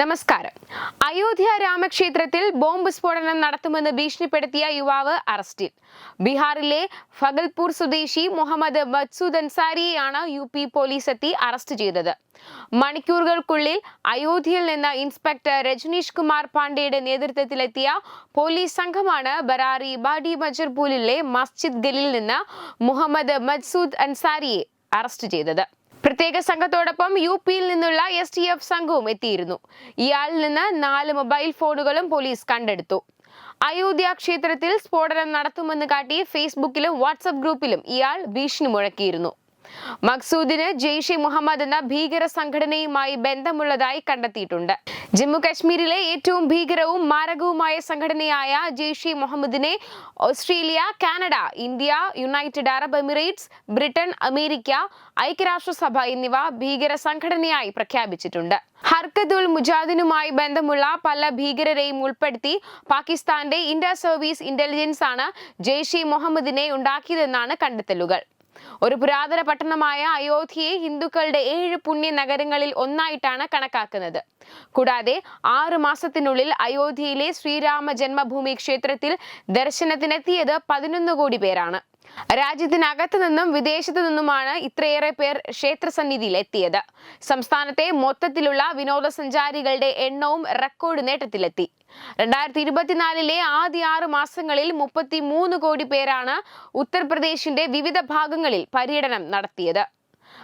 നമസ്കാരം. അയോധ്യ രാമക്ഷേത്രത്തിൽ ബോംബ് സ്ഫോടനം നടത്തുമെന്ന് ഭീഷണിപ്പെടുത്തിയ യുവാവ് അറസ്റ്റിൽ. ബീഹാറിലെ ഫഗൽപൂർ സ്വദേശി മുഹമ്മദ് മത്സൂദ് അൻസാരിയെയാണ് യു പി പോലീസ് എത്തി അറസ്റ്റ് ചെയ്തത്. മണിക്കൂറുകൾക്കുള്ളിൽ അയോധ്യയിൽ നിന്ന് ഇൻസ്പെക്ടർ രജനീഷ് കുമാർ പാണ്ഡെയുടെ നേതൃത്വത്തിലെത്തിയ പോലീസ് സംഘമാണ് ബറാറി ബാഡി മജർപൂലിലെ മസ്ജിദ് ഗലിൽ നിന്ന് മുഹമ്മദ് മത്സൂദ് അൻസാരിയെ അറസ്റ്റ് ചെയ്തത്. പ്രത്യേക സംഘത്തോടൊപ്പം യു പിയിൽ നിന്നുള്ള എസ് ടി എഫ് സംഘവും എത്തിയിരുന്നു. ഇയാളിൽ നിന്ന് നാല് മൊബൈൽ ഫോണുകളും പോലീസ് കണ്ടെടുത്തു. അയോധ്യ ക്ഷേത്രത്തിൽ സ്ഫോടനം നടത്തുമെന്ന് കാട്ടി ഫേസ്ബുക്കിലും വാട്സപ്പ് ഗ്രൂപ്പിലും ഇയാൾ ഭീഷണി മുഴക്കിയിരുന്നു. മക്സൂദിന് ജെയ്ഷെ മുഹമ്മദ് എന്ന ഭീകര സംഘടനയുമായി ബന്ധമുള്ളതായി കണ്ടെത്തിയിട്ടുണ്ട്. ജമ്മു കാശ്മീരിലെ ഏറ്റവും ഭീകരവും മാരകവുമായ സംഘടനയായ ജെയ്ഷെ മുഹമ്മദിനെ Australia Canada India United Arab Emirates Britain America ഐക്യരാഷ്ട്രസഭ എന്നിവ ഭീകര സംഘടനയായി പ്രഖ്യാപിച്ചിട്ടുണ്ട്. ഹർക്കത്തുൽ മുജാദിനുമായി ബന്ധമുള്ള പല ഭീകരരെയും ഉൾപ്പെടുത്തി പാകിസ്ഥാന്റെ ഇന്റർ സർവീസ് ഇന്റലിജൻസ് ആണ് ജെയ്ഷെ മുഹമ്മദിനെ ഉണ്ടാക്കിയതെന്നാണ് കണ്ടെത്തലുകൾ. ഒരു പുരാതന പട്ടണമായ അയോധ്യയെ ഹിന്ദുക്കളുടെ ഏഴ് പുണ്യ നഗരങ്ങളിൽ ഒന്നായിട്ടാണ് കണക്കാക്കുന്നത്. കൂടാതെ ആറ് മാസത്തിനുള്ളിൽ അയോധ്യയിലെ ശ്രീരാമ ജന്മഭൂമി ക്ഷേത്രത്തിൽ ദർശനത്തിനെത്തിയത് പതിനൊന്ന് കോടി പേരാണ്. രാജ്യത്തിനകത്തു നിന്നും വിദേശത്തു നിന്നുമാണ് ഇത്രയേറെ പേർ ക്ഷേത്രസന്നിധിയിൽ എത്തിയത് സംസ്ഥാനത്തെ മൊത്തത്തിലുള്ള വിനോദസഞ്ചാരികളുടെ എണ്ണവും റെക്കോർഡ് നേട്ടത്തിലെത്തി. രണ്ടായിരത്തി ഇരുപത്തിനാലിലെ ആദ്യ ആറ് മാസങ്ങളിൽ മുപ്പത്തി മൂന്ന് കോടി പേരാണ് ഉത്തർപ്രദേശിന്റെ വിവിധ ഭാഗങ്ങളിൽ പര്യടനം നടത്തിയത്.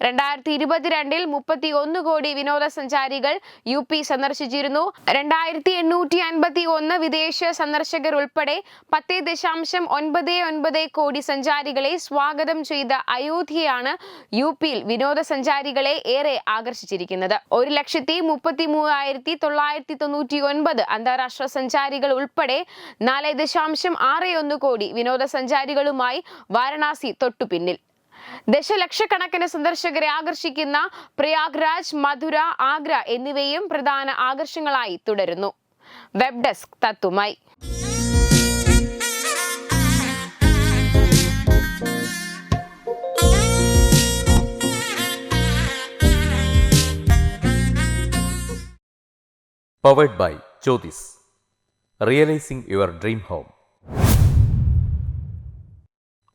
രണ്ടായിരത്തി ഇരുപത്തിരണ്ടിൽ മുപ്പത്തി ഒന്ന് കോടി വിനോദസഞ്ചാരികൾ യു പി സന്ദർശിച്ചിരുന്നു. രണ്ടായിരത്തി എണ്ണൂറ്റി അൻപത്തി ഒന്ന് വിദേശ സന്ദർശകർ ഉൾപ്പെടെ പത്ത് ദശാംശം ഒൻപത് ഒൻപത് കോടി സഞ്ചാരികളെ സ്വാഗതം ചെയ്ത അയോധ്യയാണ് യു പിയിൽ വിനോദസഞ്ചാരികളെ ഏറെ ആകർഷിച്ചിരിക്കുന്നത്. ഒരു ലക്ഷത്തി മുപ്പത്തി മൂവായിരത്തി തൊള്ളായിരത്തി തൊണ്ണൂറ്റി ഒൻപത് അന്താരാഷ്ട്ര സഞ്ചാരികൾ ഉൾപ്പെടെ നാല് ദശാംശം ആറ് ഒന്ന് കോടി വിനോദസഞ്ചാരികളുമായി വാരണാസി തൊട്ടുപിന്നിൽ. ദശലക്ഷക്കണക്കിന് സന്ദർശകരെ ആകർഷിക്കുന്ന പ്രയാഗ്രാജ് മധുര ആഗ്ര എന്നിവയും പ്രധാന ആകർഷങ്ങളായി തുടരുന്നു. വെബ് ഡെസ്ക് തത്തുമായി Powered by Jyothis Realizing your dream home.